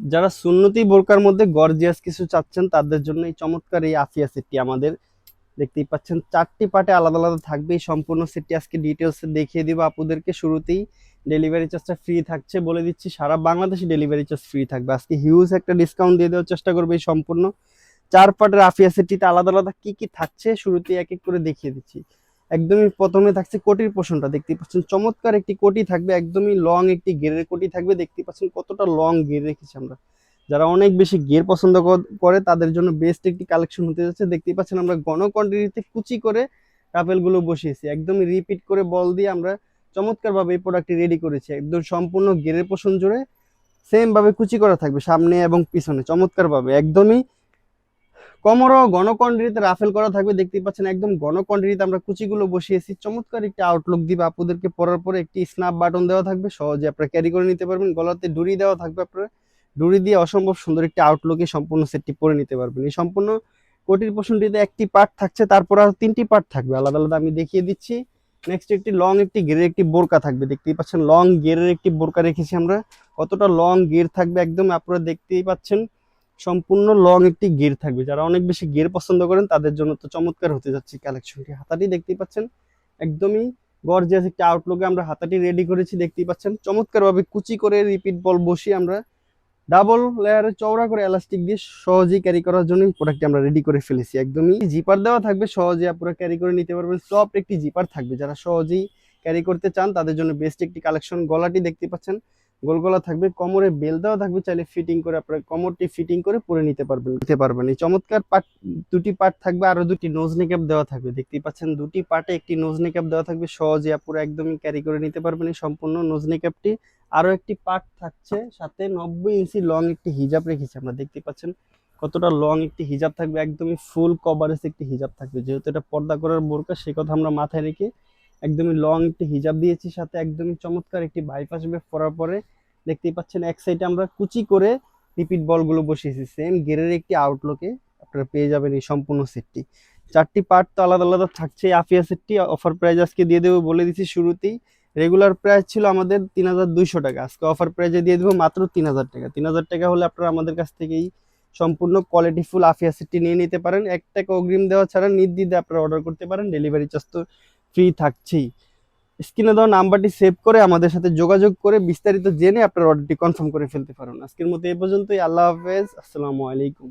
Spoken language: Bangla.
যারা সুন্নতি বোরকার মধ্যে গর্জিয়াস কিছু চাচ্ছেন, তাদের জন্য এই চমৎকার এই আফিয়া সেটটি আমাদের দেখতেই পাচ্ছেন। চারটি পার্টে আলাদা আলাদা থাকবে এই সম্পূর্ণ সেটটি আজকে ডিটেলসে দেখিয়ে দিব আপুদেরকে। শুরুতেই ডেলিভারি চার্জটা ফ্রি থাকছে বলে দিচ্ছি। সারা বাংলাদেশে ডেলিভারি চার্জ ফ্রি থাকবে। আজকে হিউজ একটা ডিসকাউন্ট দিয়ে দেওয়ার চেষ্টা করবে এই সম্পূর্ণ। চার পার্টের আফিয়া সেটটিতে আলাদা আলাদা কী কী থাকছে, শুরুতেই এক এক করে দেখিয়ে দিচ্ছি। একদমই প্রথমে থাকছে কোটির পোষণটা দেখতে পাচ্ছেন। চমৎকার একটি কোটি থাকবে, একদমই লং একটি গেরের কোটি থাকবে দেখতে পাচ্ছেন কতটা লং গের রেখেছি আমরা। যারা অনেক বেশি গের পছন্দ করে, তাদের জন্য বেস্ট একটি কালেকশন হতে যাচ্ছে। দেখতেই পাচ্ছেন আমরা কোয়ান্টিটিতে কুচি করে রাফেলগুলো বসিয়েছি। একদমই রিপিট করে বল দিয়ে আমরা চমৎকারভাবে এই প্রোডাক্টটি রেডি করেছি। একদম সম্পূর্ণ গেরের পোষণ জুড়ে সেম ভাবে কুচি করা থাকবে সামনে এবং পিছনে, চমৎকারভাবে। একদমই কমরও ঘন রাফেল করা থাকবে। দেখতেই পাচ্ছেন একদম ঘন আমরা কুচিগুলো বসিয়েছি। চমৎকার একটি আউটলুক দিবে আপুদেরকে পরার পরে একটি স্ন্যাপ বাটন দেওয়া থাকবে। সহজে আপনারা ক্যারি করে নিতে পারবেন। গলাতে ডুরি দেওয়া থাকবে আপনারা। ডুরি দিয়ে অসম্ভব সুন্দর একটি আউটলুকে সম্পূর্ণ সেটটি পরে নিতে পারবেন। এই সম্পূর্ণ কোটির পোষণটিতে একটি পার্ট থাকছে, তারপর আর তিনটি পার্ট থাকবে। আলাদা আলাদা আমি দেখিয়ে দিচ্ছি। নেক্সট একটি লং একটি গেরের একটি বোরকা থাকবে। দেখতেই পাচ্ছেন লং গেরের একটি বোরকা রেখেছি আমরা। কতটা লং গের থাকবে একদম আপনারা দেখতেই পাচ্ছেন। সম্পূর্ণ লং একটি গের থাকবে। যারা অনেক বেশি গের পছন্দ করেন, তাদের জন্য তো চমৎকার হতে যাচ্ছে কালেকশনটি হাতাটি দেখতেই পাচ্ছেন, একদমই গর্জিয়াস একটি আউটলুকে আমরা হাতাটি রেডি করেছি, দেখতেই পাচ্ছেন। চমৎকারভাবে কুচি করে রিপিট বল বসিয়ে আমরা ডাবল লেয়ারে চওড়া করে এলাস্টিক দিয়ে সহজেই ক্যারি করার জন্য প্রোডাক্টটি আমরা রেডি করে ফেলেছি। একদমই জিপার দেওয়া থাকবে সহজে আপনারা ক্যারি করে নিতে পারবেন। সফট একটি জিপার থাকবে। যারা সহজেই ক্যারি করতে চান, তাদের জন্য বেস্ট একটি কালেকশন গলাটি দেখতে পাচ্ছেন গোল গলা থাকবে, কোমরে বেল দেওয়া থাকবে, চাইলে ফিটিং করে আপনারা কোমরটি ফিটিং করে পরে নিতে পারবেন নিতে পারবেন। এই চমৎকার পার্ট দুটি পার্ট থাকবে, আরও দুটি নোজ নেকআপ দেওয়া থাকবে। দেখতেই পাচ্ছেন, দুটি পার্টে একটি নোজ নেকআপ দেওয়া থাকবে, সহজে আপনারা একদমই ক্যারি করে নিতে পারবেন এই সম্পূর্ণ নোজ নেকআপটি আরও একটি পার্ট থাকছে, সাথে নব্বই ইঞ্চি লং একটি হিজাব রেখেছি আমরা দেখতে পাচ্ছেন কতটা লং একটি হিজাব থাকবে, একদমই ফুল কভারেজ একটি হিজাব থাকবে। যেহেতু এটা পর্দা করার বোরকা, সে কথা আমরা মাথায় রেখে একদমই লং একটি হিজাব দিয়েছি, সাথে একদমই চমৎকার একটি বাইপাস বেফ পরার পরে দেখতেই পাচ্ছেন, এক সাইডে আমরা কুচি করে রিপিট বলগুলো বসিয়েছি সেম গেরের একটি আউটলুকে আপনারা পেয়ে যাবেন এই সম্পূর্ণ সেটটি চারটি পার্ট তো আলাদা আলাদা থাকছে আফিয়া সেটটি অফার প্রাইজ আজকে দিয়ে দেবো বলে দিচ্ছি শুরুতেই। রেগুলার প্রাইস ছিল আমাদের তিন হাজার দুইশো টাকা, আজকে অফার প্রাইজে দিয়ে দেবো মাত্র তিন হাজার টাকা। তিন হাজার টাকা হলে আপনারা আমাদের কাছ থেকেই সম্পূর্ণ কোয়ালিটি ফুল আফিয়া সেটটি নিয়ে নিতে পারেন। এক টাকা অগ্রিম দেওয়া ছাড়া নির্দ্বিধে আপনারা অর্ডার করতে পারেন ডেলিভারি চার্জ তো ফ্রি থাকছেই। স্ক্রিনে দেওয়া নাম্বারটি সেভ করে আমাদের সাথে যোগাযোগ করে বিস্তারিত জেনে আপনার অর্ডারটি কনফার্ম করে ফেলতে পারেন। আজকের মতো এই পর্যন্তই। আল্লাহ হাফেজ। আসসালামু আলাইকুম।